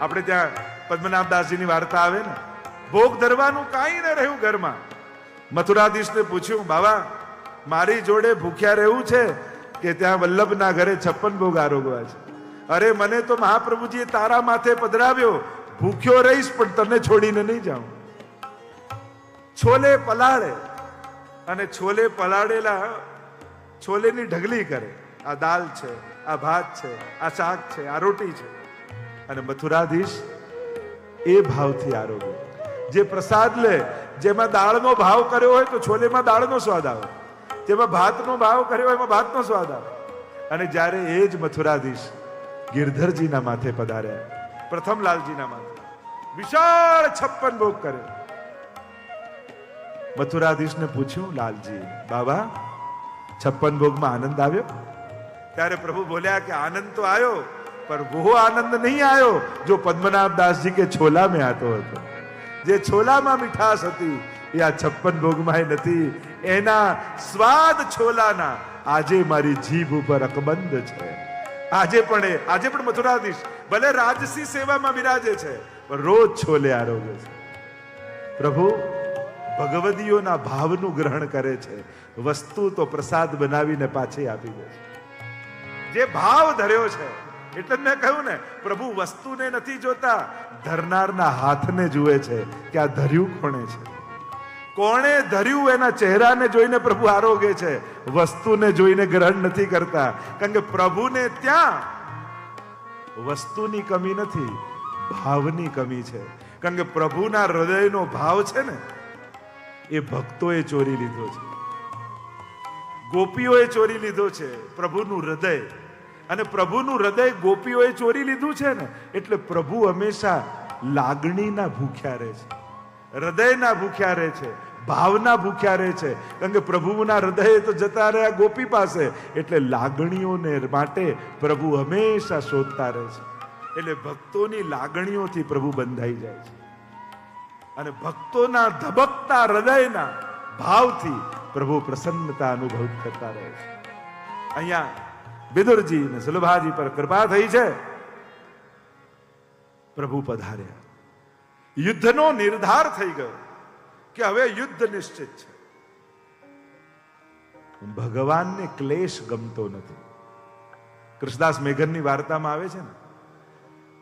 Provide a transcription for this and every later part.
આપણે ત્યાં પદ્મનાભદાસજીની વાર્તા આવે ને. ભોગ ધરવાનું કાંઈ ન રહ્યું ઘરમાં. મથુરાધીશને પૂછ્યું, બાબા, મારી જોડે ભૂખ્યા રહેવું છે કે ત્યાં વલ્લભના ઘરે છપ્પન ભોગ આરોગવા છે? અરે, મને તો મહાપ્રભુજીએ તારા માથે પધરાવ્યો. ભૂખ્યો રહીશ, પણ તને છોડીને નહીં જાઉં. છોલે પલાળે અને છોલે પલાળેલા છોલેની ઢગલી કરે. આ દાલ છે, આ ભાત છે, આ શાક છે, આ રોટી છે. અને મથુરાધીશ એ ભાવથી આરોગ્ય. જે પ્રસાદ લે, જેમાં દાળનો ભાવ કર્યો હોય તો છોલેમાં દાળનો સ્વાદ આવે. જેમાં ભાતનો ભાવ કર્યો હોય એમાં ભાતનો સ્વાદ આવે. અને જ્યારે એ જ મથુરાધીશ ગિરધરજીના માથે પધાર્યા પ્રથમ લાલજીના માથે. વિશાળ છપ્પન ભોગ કર્યો મથુરાધીશને પૂછ્યું, લાલજી, બાબા, છપ્પન ભોગમાં આનંદ આવ્યો? ત્યારે પ્રભુ બોલ્યા કે આનંદ તો આવ્યો પર वो આનંદ નહીં આવ્યો જો પદ્મનાભ દાસજી કે છોલા મેં આતો હતો જે છોલામાં મીઠાશ હતી એ આ છપ્પન ભોગમાં નથી એના સ્વાદ છોલાના આજે મારી જીભ ઉપર અકબંધ છે આજે પણ એ આજે પણ મથુરાધીશ ભલે રાજસી સેવામાં બિરાજે છે પણ રોજ છોલે આરોગ્ય છે પ્રભુ ભગવદીઓના ભાવનું ગ્રહણ કરે છે વસ્તુ તો પ્રસાદ બનાવીને પાછી આપી દે છે જે ભાવ ધર્યો છે એટલે જ મેં કહ્યું ને, પ્રભુ વસ્તુને નથી જોતા, ધરનારના હાથને જુએ છે કે આ ધર્યું કોણે છે? કોણે ધર્યું એના ચહેરાને જોઈને પ્રભુ આરોગે છે? વસ્તુને જોઈને ગ્રહણ નથી કરતા. કારણ કે પ્રભુને ત્યાં વસ્તુની કમી નથી, ભાવની કમી છે. કારણ કે પ્રભુના હૃદયનો ભાવ છે ને, એ ભક્તોએ ચોરી લીધો છે. ગોપીઓએ ચોરી લીધો છે પ્રભુનું હૃદય. અને પ્રભુનું હૃદય ગોપીઓએ ચોરી લીધું છે ને, એટલે પ્રભુ હંમેશા લાગણીના ભૂખ્યા રહે છે, હૃદયના ભૂખ્યા રહે છે, ભાવના ભૂખ્યા રહે છે. કારણ કે પ્રભુના હૃદય તો જતા રહ્યા ગોપી પાસે, એટલે લાગણીઓને માટે પ્રભુ હંમેશા શોધતા રહે છે. એટલે ભક્તોની લાગણીઓથી પ્રભુ બંધાઈ જાય છે. અને ભક્તોના ધબકતા હૃદયના ભાવથી પ્રભુ પ્રસન્નતા અનુભવ કરતા રહે છે. અહીંયા વિદુરજી ને સુલભાજી પર કૃપા થઈ છે. પ્રભુ પધાર્યા. યુદ્ધનો નિર્ધાર થઈ ગયો કે હવે યુદ્ધ નિશ્ચિત છે. ભગવાનને ક્લેશ ગમતો નથી. કૃષ્ણદાસ મેઘનની વાર્તામાં આવે છે ને?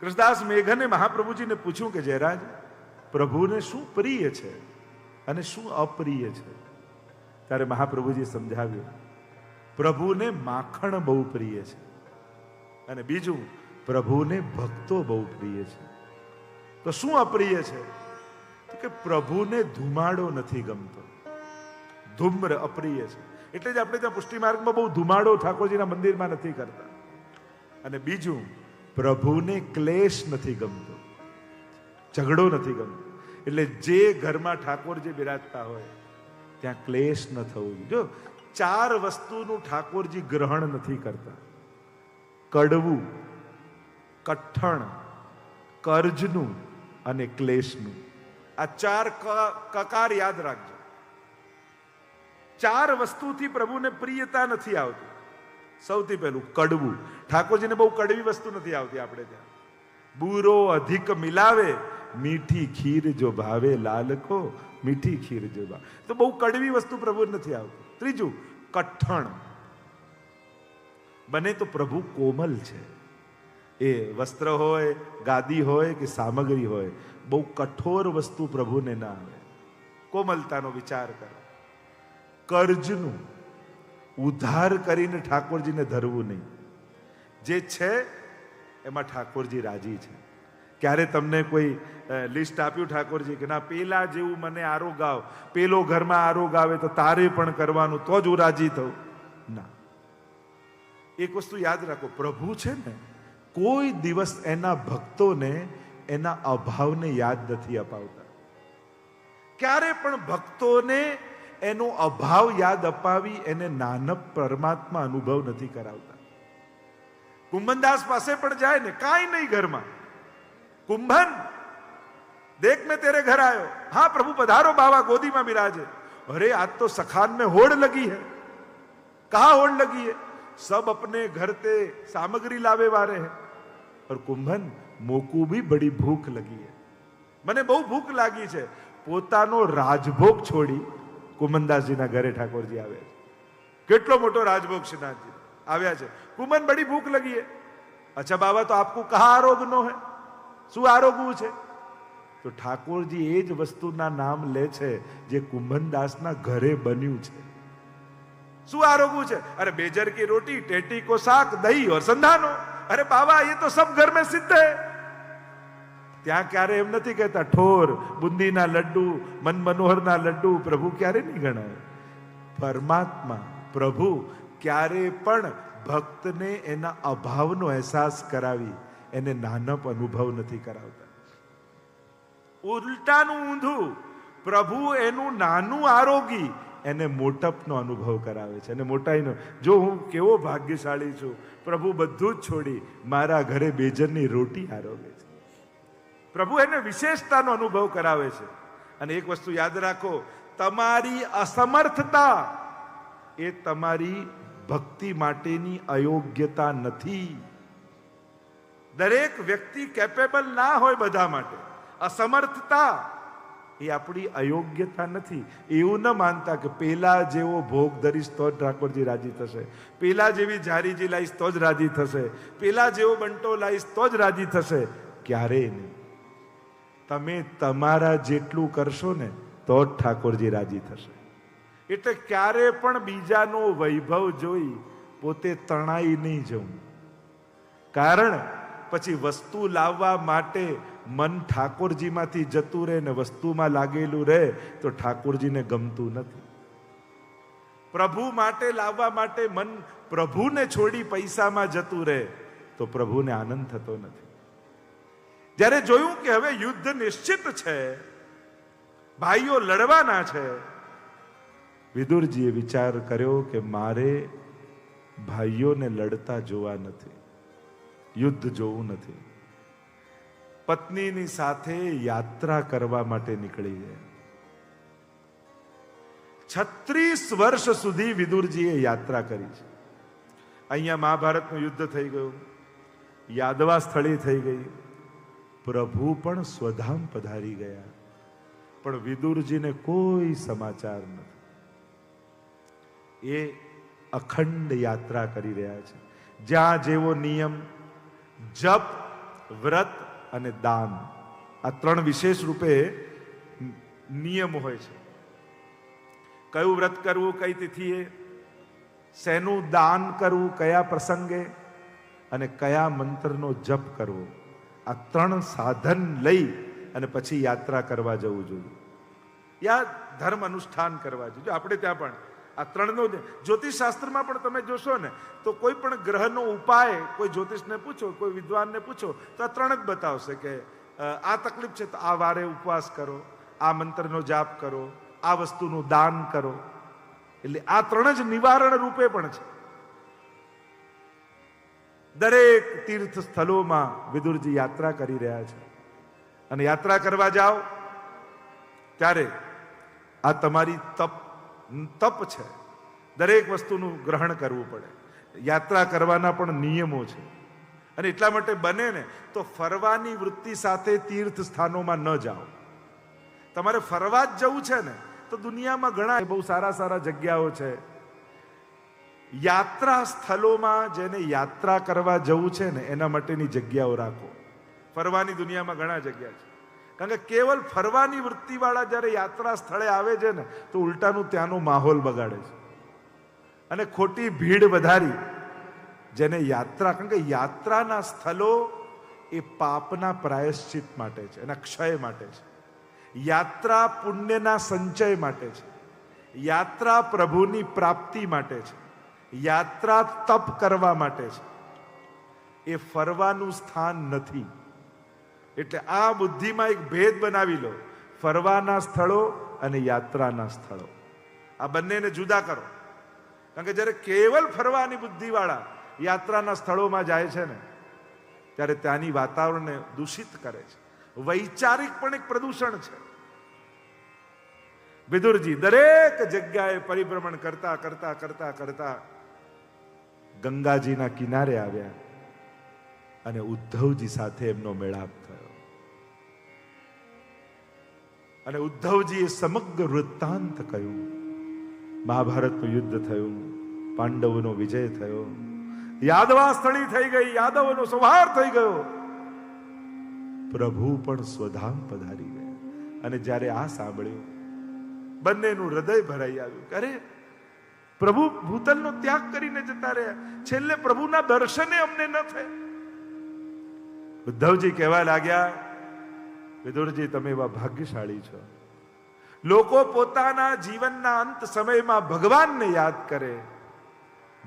કૃષ્ણદાસ મેઘને મહાપ્રભુજીને પૂછ્યું કે જયરાજ, પ્રભુને શું પ્રિય છે અને શું અપ્રિય છે? ત્યારે મહાપ્રભુજી સમજાવ્યું પ્રભુને માખણ બહુ પ્રિય છે. અને બીજું, પ્રભુને ભક્તો બહુ પ્રિય છે. તો શું અપ્રિય છે? કે પ્રભુને ધુમાડો નથી ગમતો. ધૂમ્ર અપ્રિય છે. એટલે જ આપણે ત્યાં પુષ્ટિ માર્ગમાં બહુ ધુમાડો ઠાકોરજીના મંદિરમાં નથી કરતા. અને બીજું, પ્રભુને ક્લેશ નથી ગમતો. ઝઘડો નથી ગમતો. એટલે જે ઘરમાં ઠાકોરજી બિરાજતા હોય, ત્યાં ક્લેશ ન થવું જો ચાર વસ્તુનું ઠાકોરજી ગ્રહણ નથી કરતા. કડવું, કઠણ, કર્જનું અને ક્લેશનું. આ ચાર કકાર યાદ રાખજો. ચાર વસ્તુથી પ્રભુને પ્રિયતા નથી આવતી. સૌથી પહેલું કડવું. ઠાકોરજીને બહુ કડવી વસ્તુ નથી આવતી આપણે ત્યાં. બુરો અધિક મિલાવે, મીઠી ખીર જો ભાવે લાલકો મીઠી ખીર જેવા. તો બહુ કડવી વસ્તુ પ્રભુ નથી આવતી. ત્રીજું, કઠણ. બને તો પ્રભુ કોમલ છે. એ વસ્ત્ર હોય, ગાદી હોય કે સામગ્રી હોય, બહુ કઠોર વસ્તુ પ્રભુને ના આવે કોમલતાનો વિચાર કરો. કર્જનું ઉધાર કરીને ઠાકોરજીને ધરવું નહીં. જે છે, એમાં ઠાકોરજી રાજી છે. ક્યારે તમને કોઈ લિસ્ટ આપ્યું ઠાકોરજી કે, ના, પેલા જેવું મને આરોગ આવ. પેલો ઘરમાં આરોગ આવે તો તારે પણ કરવાનું, તો જ હું રાજી થઉં. ના. એક વસ્તુ યાદ રાખો, પ્રભુ છે ને, કોઈ દિવસ એના ભક્તોને એના અભાવને યાદ નથી અપાવતા. ક્યારે પણ ભક્તોને એનો અભાવ યાદ અપાવી એને નાનપ પરમાત્મા અનુભવ નથી કરાવતા. કુંભનદાસ પાસે પણ જાય ને, કાંઈ નહીં ઘરમાં. કુંભન દેખ મેં तेरे घर आयो हाँ प्रभु पधारो बाबा गोदी में विराजे अरे आज तो सखान में होड़ लगी है कहा होड़ लगी है सब अपने घर से सामग्री लावे वाले हैं और कुंभन મોકુ બી બડી ભૂખ લગી હે મને બહુ ભૂખ લાગી છે પોતાનો રાજભોગ છોડી કુમનદાસજીના ઘરે ઠાકોરજી આવ્યા છે કેટલો મોટો રાજભોગ શ્રીનાથજી આવ્યા છે કુમન બડી ભૂખ લગી હે અચ્છા બાબા તો આપકો કહા આરોગ નો હે શું આરોગવું છે તો ઠાકોરજી એ જ વસ્તુના નામ લે છે જે કુંભનદાસના ઘરે બન્યું છે. શું આરોગવું છે? અરે બેજર કી રોટી ટેટી કો શાક, દહીં ઓર સંધાનો અરે બાબા એ તો સબ ઘર में સિદ્ધ હે. ત્યાં ક્યારે એમ નથી કહેતા, ઠોર, બુંદીના લડ્ડુ મન મનોહરના લડ્ડુ પ્રભુ ક્યારે નહીં ગણાય પરમાત્મા, પ્રભુ ક્યારે પણ ભક્તને એના અભાવનો અહેસાસ કરાવી, એને નાનપ અનુભવ નથી કરાવતા. ઉલટાનું ઊંધું. પ્રભુ એનું નાનું આરોગી એને મોટપનો અનુભવ કરાવે છે. અને મોટાઈનો, જો હું કેવો ભાગ્યશાળી છું, પ્રભુ બધું જ છોડી મારા ઘરે બેજરની રોટી આરોગે છે. પ્રભુ એને વિશેષતાનો અનુભવ કરાવે છે. અને એક વસ્તુ યાદ રાખો, તમારી અસમર્થતા એ તમારી ભક્તિ માટેની અયોગ્યતા નથી. દરેક વ્યક્તિ કેપેબલ ના હોય બધા માટે. અસમર્થતા એ આપણી અયોગ્યતા નથી. એવું ન માનતા કે પેલા જેવો ભોગ ધરીશ તો જ ઠાકોરજી રાજી થશે. પેલા જેવી જારીજી લાવીશ તો જ રાજી થશે. પેલા જેવો બંટો લાવીશ તો જ રાજી થશે. ક્યારેય નહીં. તમે તમારા જેટલું કરશો ને તો જ ઠાકોરજી રાજી થશે. એટલે ક્યારે પણ બીજાનો વૈભવ જોઈ પોતે તણાઈ નહીં જવું. કારણ પછી વસ્તુ લાવવા માટે મન ઠાકોરજીમાંથી જતું રહે ને વસ્તુમાં લાગેલું રહે, તો ઠાકોરજીને ગમતું નથી. પ્રભુ માટે લાવવા માટે મન પ્રભુને છોડી પૈસામાં જતું રહે, તો પ્રભુને આનંદ થતો નથી. જ્યારે જોયું કે હવે યુદ્ધ નિશ્ચિત છે, ભાઈઓ લડવાના છે, વિદુરજીએ વિચાર કર્યો કે મારે ભાઈઓને લડતા જોવા નથી, યુદ્ધ જોવું નથી. પત્નીની સાથે યાત્રા કરવા માટે નીકળી ગયા. છત્રીસ વર્ષ સુધી વિદુરજીએ યાત્રા કરી છે. અહીંયા મહાભારતનું યુદ્ધ થઈ ગયું. યાદવા સ્થળી થઈ ગઈ. પ્રભુ પણ સ્વધામ પધારી ગયા. પણ વિદુરજીને કોઈ સમાચાર નથી. એ અખંડ યાત્રા કરી રહ્યા છે. જ્યાં જેવો નિયમ, જપ, વ્રત અને દાન. આ ત્રણ વિશેષ રૂપે નિયમ હોય છે. કયું વ્રત કરવું, કઈ તિથિએ, શેનું દાન કરવું, કયા પ્રસંગે, અને કયા મંત્રનો જપ કરવો. આ ત્રણ સાધન લઈ અને પછી યાત્રા કરવા જવું જોઈએ. યા ધર્મ અનુષ્ઠાન કરવા જોઈએ. આપણે ત્યાં પણ આ ત્રણનો જ્યોતિષ શાસ્ત્રમાં પણ તમે જોશો ને, તો કોઈ પણ ગ્રહનો ઉપાય, કોઈ જ્યોતિષને પૂછો, કોઈ વિદ્વાનને પૂછો, તો આ ત્રણ જ બતાવશે કે આ તકલીફ છે તો આ વારે ઉપવાસ કરો, આ મંત્રનો જાપ કરો, આ વસ્તુનું દાન કરો. એટલે આ ત્રણ જ નિવારણ રૂપે પણ છે. દરેક તીર્થ સ્થળોમાં વિદુરજી યાત્રા કરી રહ્યા છે. અને યાત્રા કરવા જાઓ, ત્યારે આ તમારી તપ તપ છે. દરેક વસ્તુનું ગ્રહણ કરવું પડે. યાત્રા કરવાના પણ નિયમો છે. અને એટલા માટે બને ને તો ફરવાની વૃત્તિ સાથે તીર્થ સ્થાનોમાં ન જાઓ. તમારે ફરવા જ જવું છે ને, તો દુનિયામાં ઘણા બહુ સારા સારા જગ્યાઓ છે. યાત્રા સ્થળોમાં જેને યાત્રા કરવા જવું છે ને, એના માટેની જગ્યાઓ રાખો. ફરવાની દુનિયામાં ઘણા જગ્યા છે. કારણ કે કેવલ ફરવાની વૃત્તિવાળા જ્યારે યાત્રા સ્થળે આવે છે ને, તો ઉલટાનું ત્યાંનો માહોલ બગાડે છે. અને ખોટી ભીડ વધારી, જેને યાત્રા, કારણ કે યાત્રાના સ્થળો એ પાપના પ્રાયશ્ચિત માટે છે, એના ક્ષય માટે છે. યાત્રા પુણ્યના સંચય માટે છે. યાત્રા પ્રભુની પ્રાપ્તિ માટે છે. યાત્રા તપ કરવા માટે છે. એ ફરવાનું સ્થાન નથી. એટલે આ બુદ્ધિમાં એક ભેદ બનાવી લો. ફરવાના સ્થળો અને યાત્રાના સ્થળો. આ બંનેને જુદા કરો. કારણ કે જ્યારે કેવલ ફરવાની બુદ્ધિવાળા યાત્રાના સ્થળોમાં જાય છે ને, ત્યારે ત્યાંની વાતાવરણને દૂષિત કરે છે. વૈચારિક પણ એક પ્રદૂષણ છે. વિદુરજી, દરેક જગ્યાએ પરિભ્રમણ કરતા કરતા કરતા કરતા ગંગાજીના કિનારે આવ્યા અને ઉદ્ધવજી સાથે એમનો મેળાપ અને ઉદ્ધવજીએ સમગ્ર વૃત્તાંત કહ્યું. મહાભારતનું યુદ્ધ થયું, પાંડવોનો વિજય થયો. યાદવા સ્થળી થઈ ગઈ, યાદવોનો સંહાર થઈ ગયો. પ્રભુ પણ સ્વધામ પધારી ગયા. અને જ્યારે આ સાંભળ્યું, બંનેનું હૃદય ભરાઈ આવ્યું અરે, પ્રભુ ભૂતલનો ત્યાગ કરીને જતા રહ્યા. છેલ્લે પ્રભુના દર્શને અમને ન થયા. ઉદ્ધવજી કહેવા લાગ્યા વિદુરજી, તમે એવા ભાગ્યશાળી છો. લોકો પોતાના જીવનના અંત સમયમાં ભગવાનને યાદ કરે.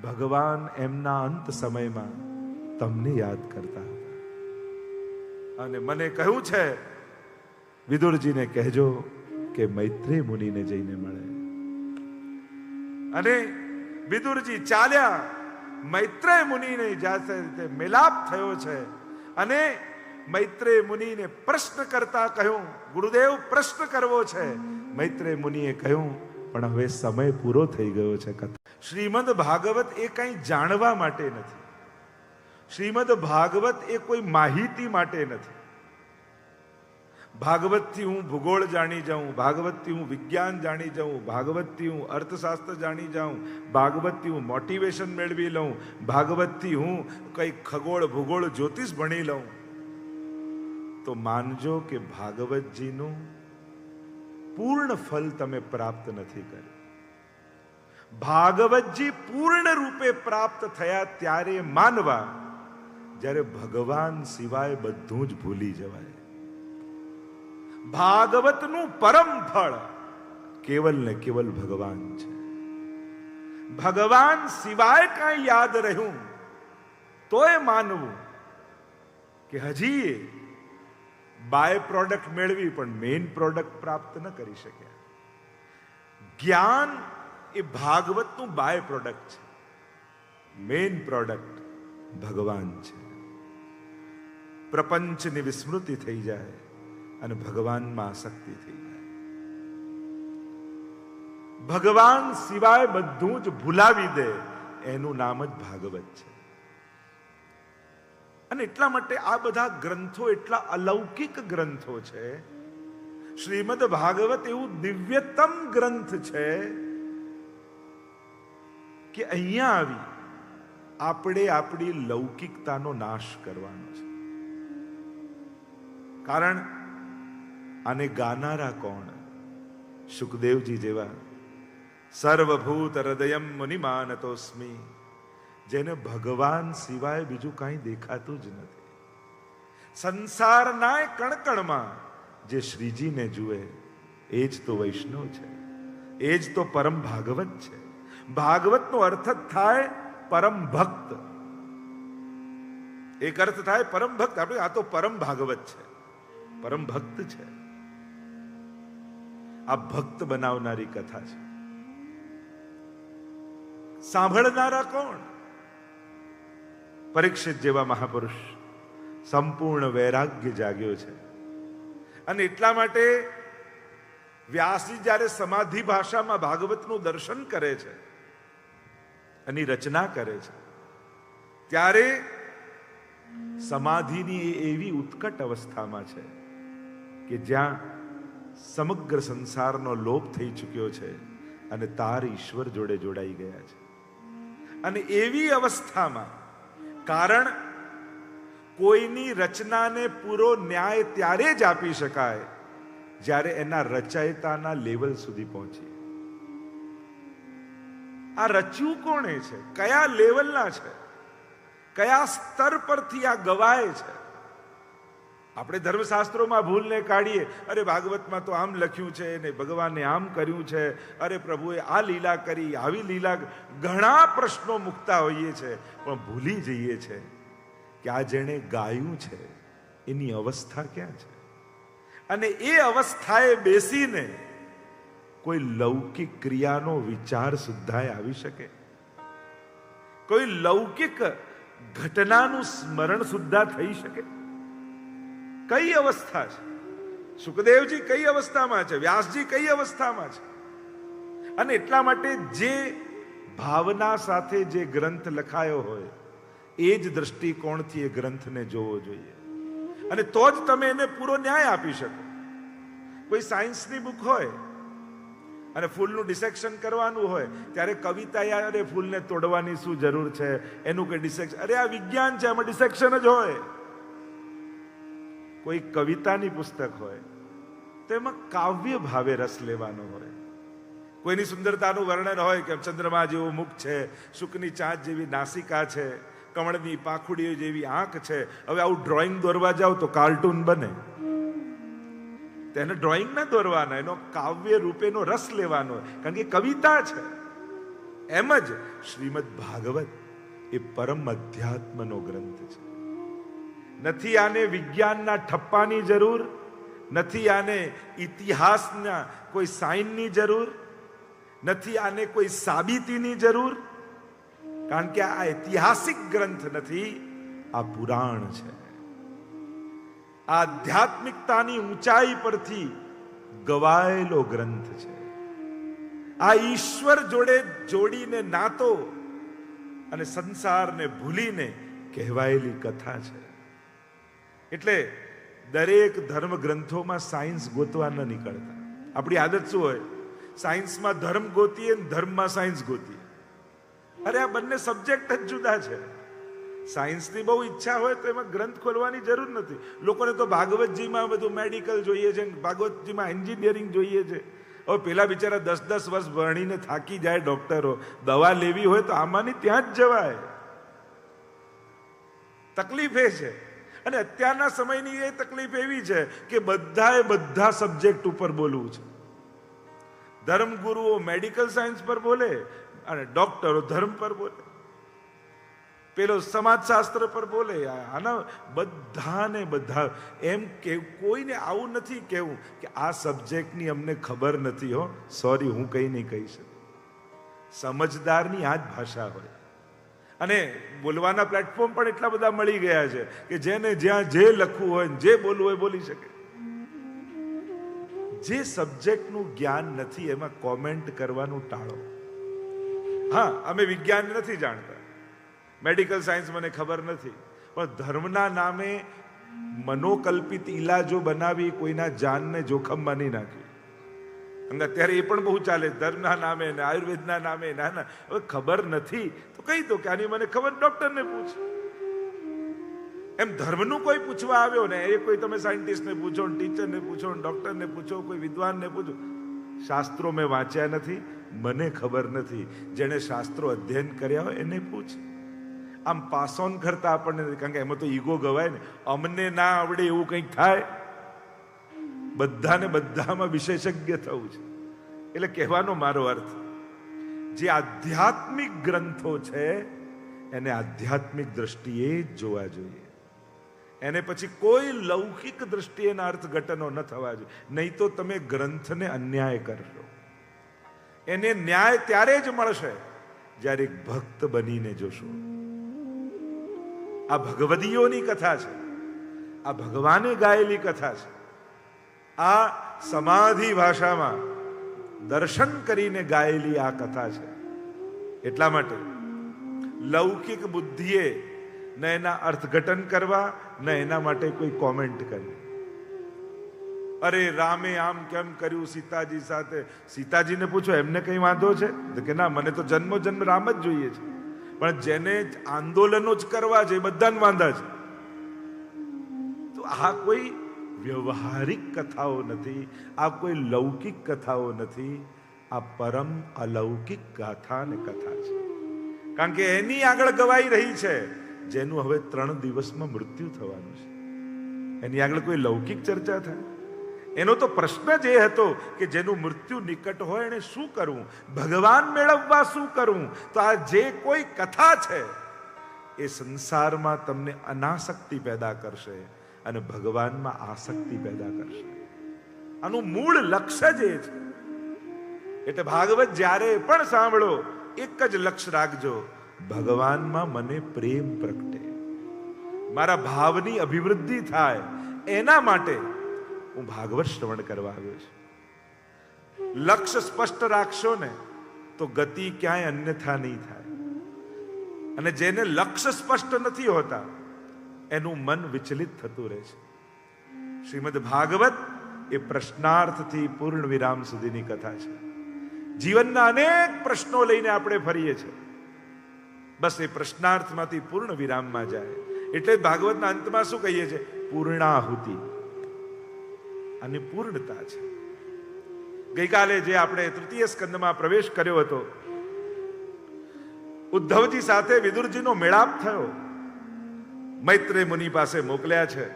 ભગવાન એમના અંત સમયમાં તમને યાદ કરતા અને મને કહ્યું છે, વિદુરજીને કહેજો કે મૈત્રી મુનિને જઈને મળે. અને વિદુરજી ચાલ્યા, મૈત્રેય મુનિને જાતે રીતે મિલાપ થયો છે. અને મૈત્રેય મુનિને પ્રશ્ન કરતા કહ્યું, ગુરુદેવ, પ્રશ્ન કરવો છે. મૈત્રે મુનિએ કહ્યું, પણ હવે સમય પૂરો થઈ ગયો છે. કથા. શ્રીમદ ભાગવત એ કંઈ જાણવા માટે નથી. શ્રીમદ ભાગવત એ કોઈ માહિતી માટે નથી. ભાગવતથી હું ભૂગોળ જાણી જાઉં, ભાગવતથી હું વિજ્ઞાન જાણી જાઉં, ભાગવતથી હું અર્થશાસ્ત્ર જાણી જાઉં, ભાગવતથી હું મોટિવેશન મેળવી લઉં, ભાગવતથી હું કઈ ખગોળ ભૂગોળ જ્યોતિષ ભણી લઉં. તો માનજો કે ભાગવતજીનું પૂર્ણ ફલ તમે પ્રાપ્ત નથી કર્યું. ભાગવતજી પૂર્ણ રૂપે પ્રાપ્ત થયા ત્યારે માનવા, જ્યારે ભગવાન સિવાય બધું જ ભૂલી જવાય. ભાગવતનું પરમ ફળ કેવલ ને કેવલ ભગવાન છે. ભગવાન સિવાય કાંઈ યાદ રહ્યું, તોય માનવું કે હજી બાય પ્રોડક્ટ મેળવી પણ મેઇન પ્રોડક્ટ પ્રાપ્ત ન કરી શક્યા જ્ઞાન એ ભાગવતનું બાય પ્રોડક્ટ છે. મેઇન પ્રોડક્ટ ભગવાન છે. પ્રપંચની વિસ્મૃતિ થઈ જાય અને ભગવાનમાં આસક્તિ થઈ જાય. ભગવાન સિવાય બધું જ ભૂલાવી દે એનું નામ જ ભાગવત છે. અને એટલા માટે આ બધા ગ્રંથો એટલા અલૌકિક ગ્રંથો છે. શ્રીમદ ભાગવત એવું દિવ્યતમ ગ્રંથ છે કે અહીંયા આવી આપણે આપણી લૌકિકતાનો નાશ કરવાનો છે. કારણ આને ગાનારા કોણ? સુખદેવજી જેવા. સર્વભૂત હૃદયમ મુનિમાનતોસ્મી જેને ભગવાન સિવાય બીજું કાંઈ દેખાતું જ નથી. સંસારના કણકણમાં જે શ્રીજીને જુએ, એ જ તો વૈષ્ણવ છે. એ જ તો પરમ ભાગવત છે. ભાગવતનો અર્થ જ થાય પરમ ભક્ત. એક અર્થ થાય પરમ ભક્ત. આપણે આ તો પરમ ભાગવત છે. પરમ ભક્ત છે. આ ભક્ત બનાવનારી કથા છે. સાંભળનારા કોણ? પરીક્ષિત જેવા મહાપુરુષ. સંપૂર્ણ વૈરાગ્ય જાગ્યો છે. અને એટલા માટે વ્યાસજી જ્યારે સમાધિ ભાષામાં ભાગવતનું દર્શન કરે છે, એની રચના કરે છે, ત્યારે સમાધિની એવી ઉત્કટ અવસ્થામાં છે કે જ્યાં સમગ્ર સંસારનો લોપ થઈ ચૂક્યો છે અને તાર ઈશ્વર જોડે જોડાઈ ગયા છે. અને એવી અવસ્થામાં કારણ કોઈની રચનાને પૂરો ન્યાય ત્યારે જ આપી શકાય જ્યારે એના રચયતાના લેવલ સુધી પહોંચી આ રચ્યું કોણે છે? કયા લેવલના છે? કયા સ્તર પરથી આ ગવાય છે? આપણે ધર્મશાસ્ત્રોમાં ભૂલને કાઢીએ. અરે ભાગવતમાં તો આમ લખ્યું છે ને ભગવાને આમ કર્યું છે. અરે પ્રભુએ આ લીલા કરી, આવી લીલા ઘણા પ્રશ્નો મૂકતા હોઈએ છે, પણ ભૂલી જઈએ છે કે આ જેણે ગાયું છે, એની અવસ્થા ક્યાં છે? અને એ અવસ્થાએ બેસીને કોઈ લૌકિક ક્રિયાનો વિચાર સુદ્ધાય આવી શકે? કોઈ લૌકિક ઘટનાનું સ્મરણ સુદ્ધા થઈ શકે? કઈ અવસ્થા છે? સુખદેવજી કઈ અવસ્થામાં છે? વ્યાસજી કઈ અવસ્થામાં છે? અને એટલા માટે જે ભાવના સાથે જે ગ્રંથ લખાયો હોય, એ જ દ્રષ્ટિકોણથી એ ગ્રંથને જોવો જોઈએ. અને તો જ તમે એને પૂરો ન્યાય આપી શકો. કોઈ સાયન્સની બુક હોય, અને ફૂલનું ડિસેક્શન કરવાનું હોય, ત્યારે કવિતા યાર ફૂલને તોડવાની શું જરૂર છે? એનું કોઈ ડિસેક્શન, અરે આ વિજ્ઞાન છે, આમાં ડિસેક્શન જ હોય. કોઈ કવિતાની પુસ્તક હોય, તો એમાં કાવ્ય ભાવે રસ લેવાનો હોય. કોઈની સુંદરતાનું વર્ણન હોય કે ચંદ્રમા જેવું મુખ છે શુકની ચાંચ જેવી નાસિકા છે, કમળની પાખુડીઓ જેવી આંખ છે, હવે આવું ડ્રોઈંગ દોરવા જાવ તો કાર્ટૂન બને. તેને ડ્રોઈંગ ના દોરવાના, એનો કાવ્ય રૂપેનો રસ લેવાનો કારણ કે કવિતા છે. એમ જ શ્રીમદ ભાગવત એ પરમ અધ્યાત્મનો ગ્રંથ છે. નથી આને વિજ્ઞાનના ઠપ્પાની જરૂર? નથી આને ઇતિહાસના કોઈ સાઇનની જરૂર? નથી આને કોઈ સાબિતીની જરૂર? કારણ કે આ ઐતિહાસિક ગ્રંથ નથી, આ પુરાણ છે. આધ્યાત્મિકતાની ઊંચાઈ પરથી ગવાયેલો ગ્રંથ છે. આ ઈશ્વર જોડે જોડીને નાતો અને સંસારને ભૂલીને કહેવાયેલી કથા છે. એટલે દરેક ધર્મ ગ્રંથોમાં સાયન્સ ગોતવા ન નીકળતા. આપણી આદત શું હોય? સાયન્સમાં ધર્મ ગોતીએ ને ધર્મમાં સાયન્સ ગોતીએ. અરે આ બંને સબ્જેક્ટ જ જુદા છે. સાયન્સની બહુ ઈચ્છા હોય તો એમાં ગ્રંથ ખોલવાની જરૂર નથી. લોકોને તો ભાગવતજીમાં બધું મેડિકલ જોઈએ છે ભાગવતજીમાં એન્જિનિયરિંગ જોઈએ છે. હવે પેલા બિચારા દસ દસ વર્ષ ભણીને થાકી જાય ડોક્ટરો. દવા લેવી હોય તો આમાંની ત્યાં જ જવાય. તકલીફ એ છે. અને અત્યારના સમયની એ તકલીફ એવી છે કે બધાએ બધા સબ્જેક્ટ ઉપર બોલવું છે. ધર્મગુરુઓ મેડિકલ સાયન્સ પર બોલે અને ડોક્ટરો ધર્મ પર બોલે. પેલો સમાજશાસ્ત્ર પર બોલે. આના બધાને બધા એમ કે કોઈને આવું નથી કેવું કે આ સબ્જેક્ટની અમને ખબર નથી હો. સોરી હું કંઈ નહીં કહી શકું. સમજદારની આ જ ભાષા હોય. અને બોલવાના પ્લેટફોર્મ પણ એટલા બધા મળી ગયા છે કે જેને જ્યાં જે લખવું હોય જે બોલવું હોય બોલી શકે. જે સબ્જેક્ટનું જ્ઞાન નથી, એમાં કોમેન્ટ કરવાનું ટાળો. હા, અમે વિજ્ઞાન નથી જાણતા. મેડિકલ સાયન્સ મને ખબર નથી. પણ ધર્મના નામે મનોકલ્પિત ઈલાજો બનાવી કોઈના જાનને જોખમમાં નહીં નાખી. અને અત્યારે એ પણ બહુ ચાલે ધર્મના નામે ને આયુર્વેદના નામે ના ના હવે ખબર નથી. તો કહી દો કે આની મને ખબર ડોક્ટરને પૂછ. એમ ધર્મનું કોઈ પૂછવા આવ્યો ને, એ કોઈ તમે સાયન્ટિસ્ટને પૂછો ને, ટીચરને પૂછો ને, ડોક્ટરને પૂછો, કોઈ વિદ્વાનને પૂછો. શાસ્ત્રો મેં વાંચ્યા નથી. મને ખબર નથી. જેણે શાસ્ત્રો અધ્યયન કર્યા હોય એને પૂછ. આમ પાસ ઓન કરતા આપણને, કારણ કે એમાં તો ઈગો ગવાય ને, અમને ના આવડે એવું કંઈક થાય. બધાને બધામાં વિશેષજ્ઞ થવું છે. એટલે કહેવાનો મારો અર્થ, જે આધ્યાત્મિક ગ્રંથો છે, એને આધ્યાત્મિક દ્રષ્ટિએ જોવા જોઈએ. એને પછી કોઈ લૌકિક દ્રષ્ટિએના અર્થઘટનો ન થવા જોઈએ. નહીં તો તમે ગ્રંથને અન્યાય કરશો. એને ન્યાય ત્યારે જ મળશે જ્યારે એક ભક્ત બનીને જોશો. આ ભગવદીઓની કથા છે. આ ભગવાને ગાયેલી કથા છે. આ સમાધિ ભાષામાં દર્શન કરીને ગાયેલી આ કથા છે. એટલા માટે લૌકિક બુદ્ધિએ ન એના અર્થઘટન કરવા, ન એના માટે કોઈ કોમેન્ટ કરવી. અરે રામે આમ કેમ કર્યું સીતાજી સાથે? સીતાજીને પૂછો, એમને કઈ વાંધો છે? કે ના, મને તો જન્મો જન્મ રામ જ જોઈએ છે. પણ જેને આંદોલનો જ કરવા છે બધાને વાંધા છે. તો આ કોઈ વ્યવહારિક કથાઓ નથી, આ કોઈ લૌકિક કથાઓ નથી, આ પરમ અલૌકિક ગાથા ને કથા છે. કારણ કે એની આગળ ગવાઈ રહી છે, જેનું હવે ત્રણ દિવસમાં મૃત્યુ થવાનું છે. એની આગળ કોઈ લૌકિક ચર્ચા થાય? એનો તો પ્રશ્ન જ એ હતો કે જેનું મૃત્યુ નિકટ હોય એને શું કરવું? ભગવાન મેળવવા શું કરવું? તો આ જે કોઈ કથા છે, એ સંસારમાં તમને અનાસક્તિ પેદા કરશે અને ભગવાનમાં આસક્તિ પેદા કરશે. આનું મૂળ લક્ષ્ય જ એ છે. એટલે ભાગવત જ્યારે પણ સાંભળો, એક જ લક્ષ્ય રાખજો, ભગવાનમાં મને પ્રેમ પ્રગટે. મારા ભાવની અભિવૃદ્ધિ થાય, એના માટે હું ભાગવત શ્રવણ કરવા આવ્યો છું. લક્ષ્ય સ્પષ્ટ રાખશો ને, તો ગતિ ક્યાંય અન્યથા નહીં થાય. અને જેને લક્ષ્ય સ્પષ્ટ નથી હોતા એનું મન વિચલિત થતું રહે છે. શ્રીમદ ભાગવત એ પ્રશ્નાર્થથી પૂર્ણ વિરામ સુધીની કથા છે. જીવનના અનેક પ્રશ્નો લઈને આપણે ફરીએ છીએ. બસ એ પ્રશ્નાર્થમાંથી પૂર્ણ વિરામમાં જાય. એટલે ભાગવતના અંતમાં શું કહીએ છીએ? પૂર્ણાહુતિ. અને પૂર્ણતા છે. ગઈકાલે જે આપણે તૃતીય સ્કંદમાં પ્રવેશ કર્યો હતો, ઉદ્ધવજી સાથે વિદુરજીનો મેળાપ થયો. મૈત્રેય મુનિ પાસે મોકલ્યા છે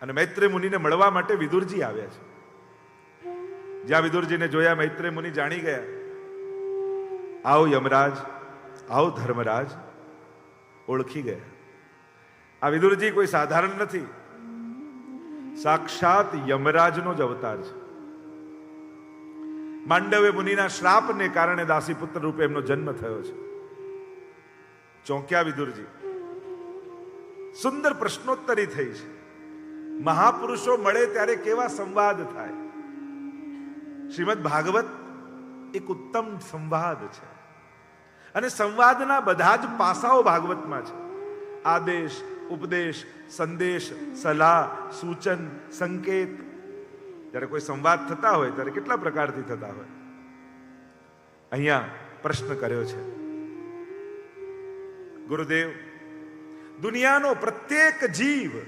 અને મૈત્રેય મુનિને મળવા માટે વિદુરજી આવ્યા છે. જ્યાં વિદુરજીને જોયા મૈત્રે મુનિ જાણી ગયા, આવો યમરાજ, આવો ધર્મરાજ, ઓળખી ગયા. આ વિદુરજી કોઈ સાધારણ નથી. સાક્ષાત યમરાજનો જ અવતાર છે. માંડવે મુનિના શ્રાપને કારણે દાસીપુત્ર રૂપે એમનો જન્મ થયો છે. ચોંક્યા વિદુરજી. સુંદર પ્રશ્નોત્તરી થઈ છે. મહાપુરુષો મળે ત્યારે કેવા સંવાદ થાય? શ્રીમદ ભાગવત એક ઉત્તમ સંવાદ છે. અને સંવાદના બધા જ પાસાઓ ભાગવતમાં છે. આદેશ, ઉપદેશ, સંદેશ, સલાહ, સૂચન, સંકેત. જ્યારે કોઈ સંવાદ થતા હોય, ત્યારે કેટલા પ્રકારથી થતા હોય? અહીંયા પ્રશ્ન કર્યો છે. ગુરુદેવ દુનિયાનો પ્રત્યેક જીવ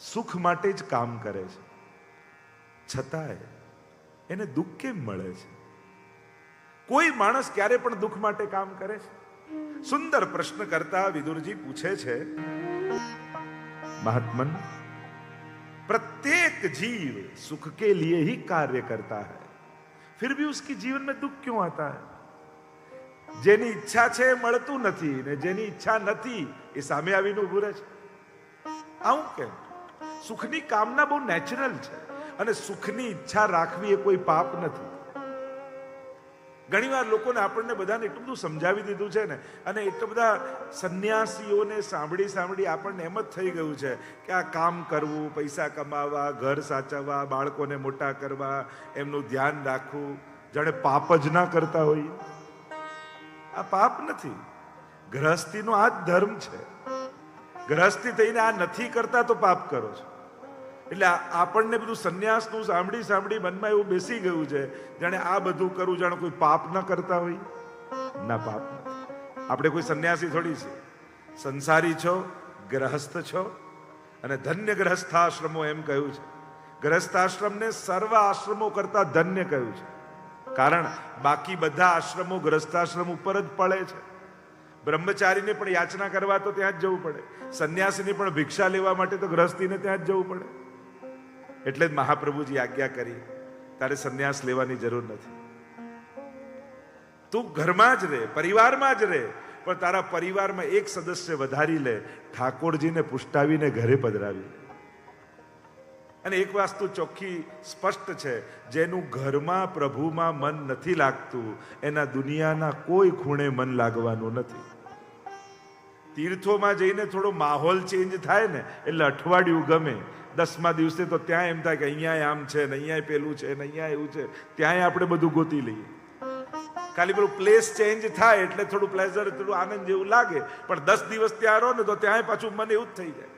સુખ માટે જ કામ કરે છે છતાંય એને દુઃખ કેમ મળે છે કોઈ માણસ ક્યારે પણ દુઃખ માટે કામ કરે છે સુંદર પ્રશ્ન કરતા વિદુરજી પૂછે છે महात्मन प्रत्येक जीव सुख के लिए ही कार्य करता है फिर भी उसके जीवन में दुख क्यों आता है જેની ઈચ્છા છે એ મળતું નથી ને જેની ઈચ્છા નથી એ સામે આવીને ઉભું રહે છે. આવું કેમ? સુખની કામના બહુ નેચરલ છે અને સુખની ઈચ્છા રાખવી એ કોઈ પાપ નથી. ઘણીવાર લોકોને આપણને બધાને એટલું બધું સમજાવી દીધું છે ને, અને એટલા બધા સંન્યાસીઓને સાંભળી સાંભળી આપણને એમ જ થઈ ગયું છે કે આ કામ કરવું, પૈસા કમાવા, ઘર સાચવવા, બાળકોને મોટા કરવા, એમનું ધ્યાન રાખવું, જાણે પાપ જ ના કરતા હોય. આ પાપ નથી. ગ્રહસ્થીનો આ જ ધર્મ છે. ગ્રહસ્થી થઈને આ નથી કરતા તો પાપ કરો છો. એટલે આપણને બધું સંન્યાસનું સાંભળી સાંભળી મનમાં એવું બેસી ગયું છે, જાણે આ બધું કરવું જાણે કોઈ પાપ ન કરતા હોય. ના, પાપ આપણે કોઈ સંન્યાસી થોડી છે. સંસારી છો, ગ્રહસ્થ છો, અને ધન્ય ગ્રહસ્થાશ્રમો એમ કહ્યું છે. ગ્રહસ્થાશ્રમને સર્વ આશ્રમો કરતા ધન્ય કહ્યું છે. કારણ બાકી બધા આશ્રમો ગ્રસ્તાશ્રમ ઉપર જ પડે છે. બ્રહ્મચારીને પણ યાચના કરવા તો ત્યાં જ જવું પડે. સંન્યાસીને પણ ભિક્ષા લેવા માટે તો ગ્રહસ્થીને ત્યાં જ જવું પડે. એટલે જ મહાપ્રભુજી આજ્ઞા કરી, તારે સંન્યાસ લેવાની જરૂર નથી. તું ઘરમાં જ રહે પરિવારમાં જ રહે પણ તારા પરિવારમાં એક સદસ્ય વધારી લે, ઠાકોરજીને પુષ્ટાવીને ઘરે પધરાવી અને એક વાસ્તુ ચોખ્ખી સ્પષ્ટ છે, જેનું ઘરમાં પ્રભુમાં મન નથી લાગતું, એના દુનિયાના કોઈ ખૂણે મન લાગવાનું નથી. તીર્થોમાં જઈને થોડો માહોલ ચેન્જ થાય ને, એટલે અઠવાડિયું ગમે. દસમા દિવસે તો ત્યાં એમ થાય કે અહીંયા આમ છે, ને અહીંયા પેલું છે, ને અહીંયા એવું છે. ત્યાંય આપણે બધું ગોતી લઈએ. ખાલી પેલું પ્લેસ ચેન્જ થાય એટલે થોડું પ્લેઝર થોડું આનંદ જેવું લાગે. પણ દસ દિવસ ત્યાં રહો ને તો ત્યાંય પાછું મને એવું જ થઈ જાય.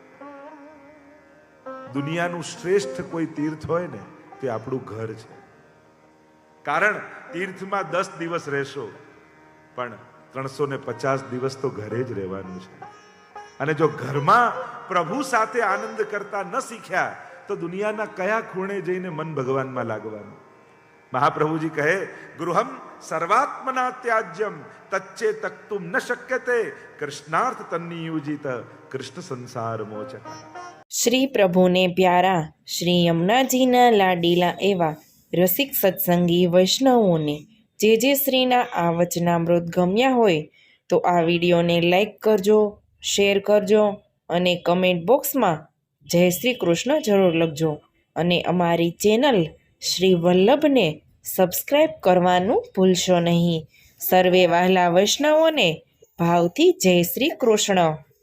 દુનિયાનું શ્રેષ્ઠ કોઈ તીર્થ હોય ને, તે આપણું ઘર છે. કારણ તીર્થમાં દસ દિવસ રહેશો, પણ ત્રણસો ને પચાસ દિવસ તો ઘરે જ રહેવાનું છે. અને જો ઘરમાં પ્રભુ સાથે આનંદ કરતા ન શીખ્યા, તો દુનિયાના કયા ખૂણે જઈને મન ભગવાનમાં લાગવાનું? મહાપ્રભુજી કહે, ગૃહમ સર્વાત્મના ત્યાજ્યમ, તચ્ચે તક્તુમ ન શક્યતે, કૃષ્ણાર્થ તન્નિયુજિત, કૃષ્ણ સંસાર મોચક શ્રી પ્રભુને પ્યારા, શ્રી યમુનાજીના લાડીલા એવા રસિક સત્સંગી વૈષ્ણવોને જે જે શ્રીના આ વચનામૃત ગમ્યા હોય તો આ વિડીયોને લાઈક કરજો, શેર કરજો અને કમેન્ટ બોક્સમાં જય શ્રી કૃષ્ણ જરૂર લખજો અને અમારી ચેનલ શ્રી વલ્લભને સબસ્ક્રાઈબ કરવાનું ભૂલશો નહીં. સર્વે વહાલા વૈષ્ણવોને ભાવથી જય શ્રી કૃષ્ણ.